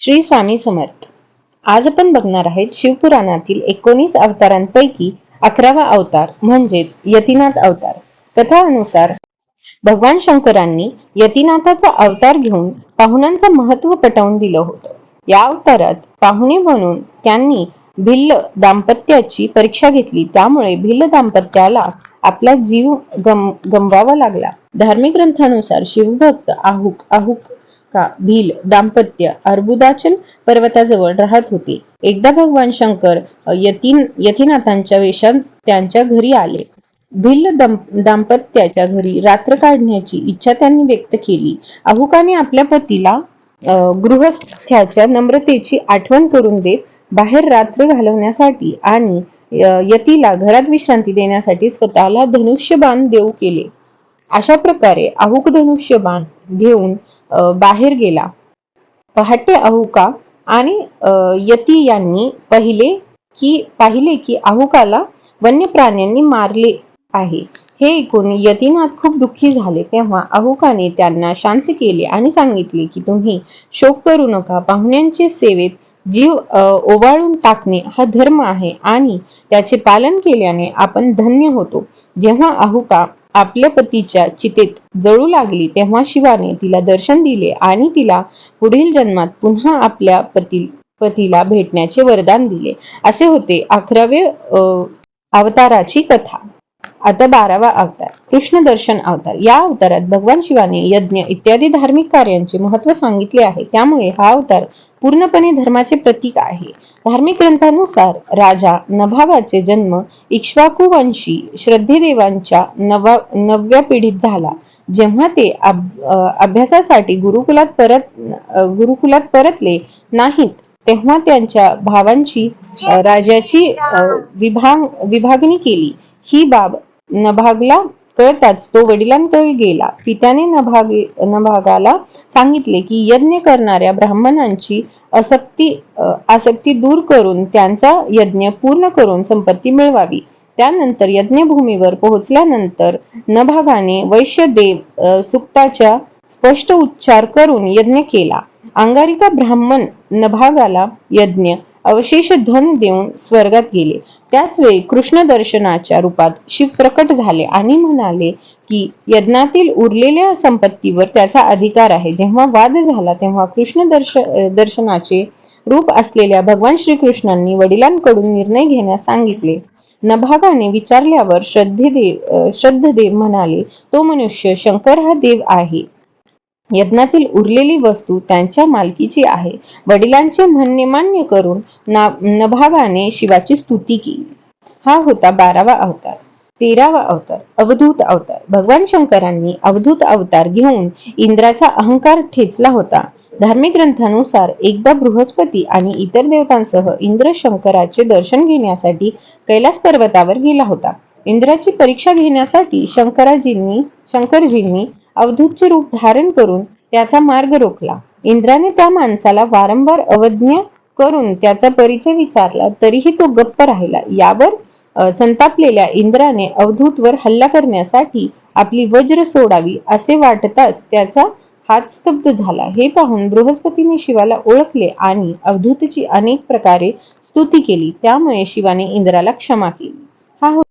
श्री स्वामी समर्थ. आज आपण बघणार आहेत शिवपुराणातील एकोणीस अवतारांपैकी अकरावा अवतार म्हणजेच यतीनाथ अवतार. कथानुसार भगवान शंकरांनी यतीनाथाचा अवतार घेऊन पाहुण्यांचं महत्त्व पटवून दिलं होतं. या अवतारात पाहुणे म्हणून त्यांनी भिल्ल दाम्पत्याची परीक्षा घेतली. त्यामुळे भिल्ल दाम्पत्याला आपला जीव गम गमवावा लागला. धार्मिक ग्रंथानुसार शिवभक्त आहुक आहुक का? भील दाम्पत्य अर्बुदाचल पर्वताजवळ राहत होते. एकदा भगवान शंकर यतीन यतीनाथांच्या वेशात त्यांच्या घरी आले. भिल्ल दाम्पत्याच्या घरी रात्र काढण्याची इच्छा त्यांनी व्यक्त केली. अहुकाने आपल्या पतीला गृहस्थ्याच्या नम्रतेची आठवण करून देत बाहेर रात्र घालवण्यासाठी आणि यतीला घरात विश्रांती देण्यासाठी स्वतःला धनुष्यबाण देऊ केले. अशा प्रकारे अहुक धनुष्यबाण घेऊन बाहेर गेला. पहाटे अहुका आणि यती यांनी पहिले की पाहिले की अहुकाला वन्य प्राण्यांनी मारले आहे. हे ऐकून यतीनाथ खूप दुःखी झाले. तेव्हा अहुकाने त्यांना शांत केले आणि सांगितले की तुम्ही शोक करू नका. पाहुण्यांचे सेवेत जीव ओवाळून टाकणे हा धर्म आहे आणि त्याचे पालन केल्याने आपण धन्य होतो. जेव्हा अहुका आपल्या पतीच्या चितेत जळू लागली तेव्हा शिवाने तिला दर्शन दिले आणि तिला पुढील जन्मात पुन्हा आपल्या पती पतीला भेटण्याचे वरदान दिले. असे होते अकरावे अवताराची कथा. आता बारावा अवतार कृष्ण दर्शन अवतार. या अवतारात भगवान शिवाने यज्ञ इत्यादी धार्मिक कार्यांचे महत्त्व सांगितले आहे. त्यामुळे हा अवतार पूर्णपणे धर्माचे प्रतीक आहे. धार्मिक ग्रंथानुसार राजा नभावाचे जन्म इक्ष्वाकुवंशी श्रद्धेदेवांच्या नवा नवव्या पिढीत झाला. जेव्हा ते अभ्यासासाठी गुरुकुलात परत गुरुकुलात परतले नाहीत तेव्हा त्यांच्या भावांची राजाची विभाग विभागणी केली. ही बाब नभागला कळताच तो वडिलांकडे गेला. पित्याने नभाग नभागाला सांगितले की यज्ञ करणाऱ्या ब्राह्मणांची आसक्ती आसक्ती दूर करून त्यांचा यज्ञ पूर्ण करून संपत्ती मिळवावी. त्यानंतर यज्ञभूमीवर पोहोचल्यानंतर नभागाने वैश्यदेव सुक्ताच्या स्पष्ट उच्चार करून यज्ञ केला. अंगारिका ब्राह्मण नभागाला यज्ञ अवशेष धन देऊन स्वर्गात गेले. त्याच वेळी कृष्ण दर्शनाच्या रूपात शिव प्रकट झाले आणि म्हणाले की यज्ञातील उरलेल्या संपत्तीवर त्याचा अधिकार आहे. जेव्हा वाद झाला तेव्हा कृष्ण दर्श दर्शनाचे रूप असलेल्या भगवान श्रीकृष्णांनी वडिलांकडून निर्णय घेण्यास सांगितले. नभागाने विचारल्यावर श्रद्धेदेव श्रद्धदेव म्हणाले तो मनुष्य शंकर हा देव आहे. यज्ञातील उरलेली वस्तू त्यांच्या मालकीची आहे. वडिलांचे म्हणणे मान्य करून नभागाने शिवाची स्तुती केली. हा होता बारावा अवतार तेरावा अवतार अवधूत अवतार. भगवान शंकरांनी अवधूत अवतार घेऊन इंद्राचा अहंकार ठेचला होता. धार्मिक ग्रंथानुसार एकदा बृहस्पती आणि इतर देवतांसह इंद्र शंकराचे दर्शन घेण्यासाठी कैलास पर्वतावर गेला होता. इंद्राची परीक्षा घेण्यासाठी शंकराजींनी शंकरजींनी अवधूतचे रूप धारण करून त्याचा मार्ग रोखला. इंद्राने त्या माणसाला वारंवार अवज्ञा करून त्याचा परिचय विचारला तरीही तो गप्प राहिला. यावर संतापलेल्या इंद्राने अवधूतवर हल्ला करण्यासाठी आपली वज्र सोडावी असे वाटताच त्याचा हात स्तब्ध झाला. हे पाहून बृहस्पतीने शिवाला ओळखले आणि अवधूतची अनेक प्रकारे स्तुती केली. त्यामुळे शिवाने इंद्राला क्षमा केली. हा हो-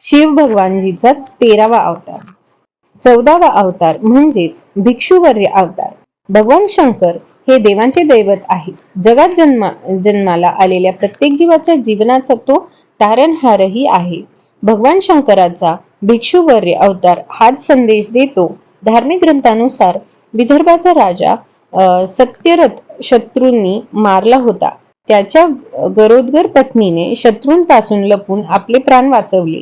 शिव भगवानजीचा तेरावा अवतार. चौदावा अवतार म्हणजेच भिक्षुवर्य अवतार. भगवान शंकर हे देवांचे दैवत आहेत. जगात जन्मा जन्माला आलेल्या प्रत्येक जीवाच्या जीवनाचा तो तारणहारही आहे. भगवान शंकराचा भिक्षुवर्य अवतार हाच संदेश देतो. धार्मिक ग्रंथानुसार विदर्भाचा राजा सत्यरथ शत्रूंनी मारला होता. त्याच्या गरोदगर पत्नीने शत्रूंपासून लपून आपले प्राण वाचवले.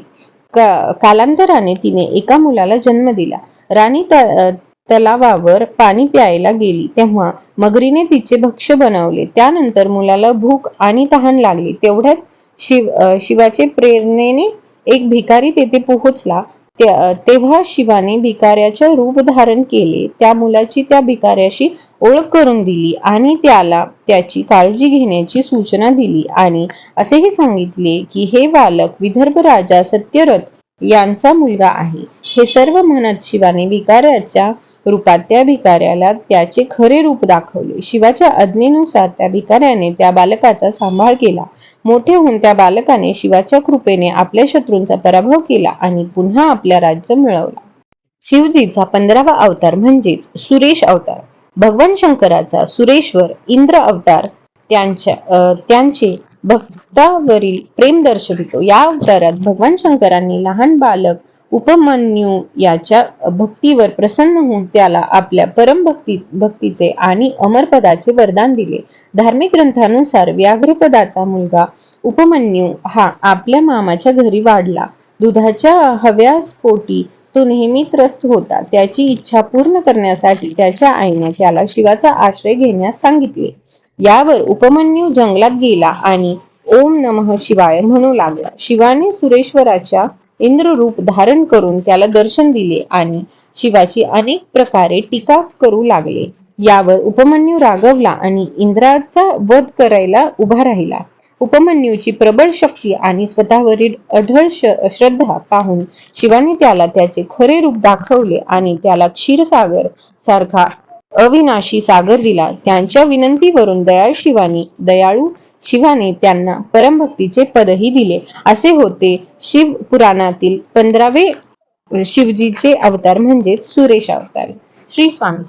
का- कालांतराने तिने एका मुलाला जन्म दिला. राणी त- तलावावर पाणी प्यायला गेली. तेव्हा मगरीने तिचे भक्ष्य बनवले. त्यानंतर मुलाला भूक आणि तहान लागली. तेवढ्यात शिव शिवाचे प्रेरणेने एक भिकारी तेथे पोहोचला. तेव्हा शिवाने भिकाऱ्याचे रूप धारण केले. त्या मुलाची त्या भिकाऱ्याशी ओळख करून दिली आणि त्याला त्याची काळजी घेण्याची सूचना दिली आणि असेही सांगितले की हे बालक विदर्भ राजा सत्यरथ यांचा मुलगा आहे. हे सर्व म्हणत शिवाने भिकाऱ्याच्या रूपात त्या भिकाऱ्याला त्याचे खरे रूप दाखवले. शिवाच्या आज्ञेनुसार त्या भिकाऱ्याने त्या बालकाचा सांभाळ केला. मोठे होऊन त्या बालकाने शिवाच्या कृपेने आपल्या शत्रूंचा पराभव केला आणि पुन्हा आपल्या राज्य मिळवला. शिवजीचा पंधरावा अवतार म्हणजेच सुरेश अवतार. भगवान शंकराचा सुरेश्वर इंद्र अवतार त्यांच्या त्यांचे भक्तावरील प्रेम दर्शवितो. या अवतारात भगवान शंकरांनी लहान बालक उपमन्यू याच्या भक्तीवर प्रसन्न होऊन त्याला आपल्या परम भक्ती भक्तीचे आणि अमरपदाचे वरदान दिले. धार्मिक ग्रंथानुसार व्याघ्रपदाचा मुलगा उपमन्यू हा आपल्या मामाच्या घरी वाढला. दुधाच्या हव्यासपोटी तो नेहमी त्रस्त होता. त्याची इच्छा पूर्ण करण्यासाठी त्याच्या आईने त्याला शिवाचा आश्रय घेण्यास सांगितले. यावर उपमन्यू जंगलात गेला आणि ओम नमः शिवाय म्हणू लागला. शिवाने सुरेश्वराच्या इंद्र रूप धारण करून त्याला दर्शन दिले आणि शिवाची अनेक प्रकारे टीका करू लागले. यावर उपमन्यू रागवला आणि इंद्राचा वध करायला उभा राहिला. उपमन्यूची प्रबळ शक्ती आणि स्वतःवरील अढळ श्रद्धा पाहून शिवाने त्याला त्याचे खरे रूप दाखवले आणि त्याला क्षीरसागर सारखा अविनाशी सागर दिला. त्यांच्या विनंतीवरून दयाळ शिवानी दयाळू शिवाने त्यांना परमभक्तीचे पदही दिले. असे होते शिव पुराणातील पंधरावे शिवजीचे अवतार म्हणजेच सुरेश अवतार. श्री स्वामी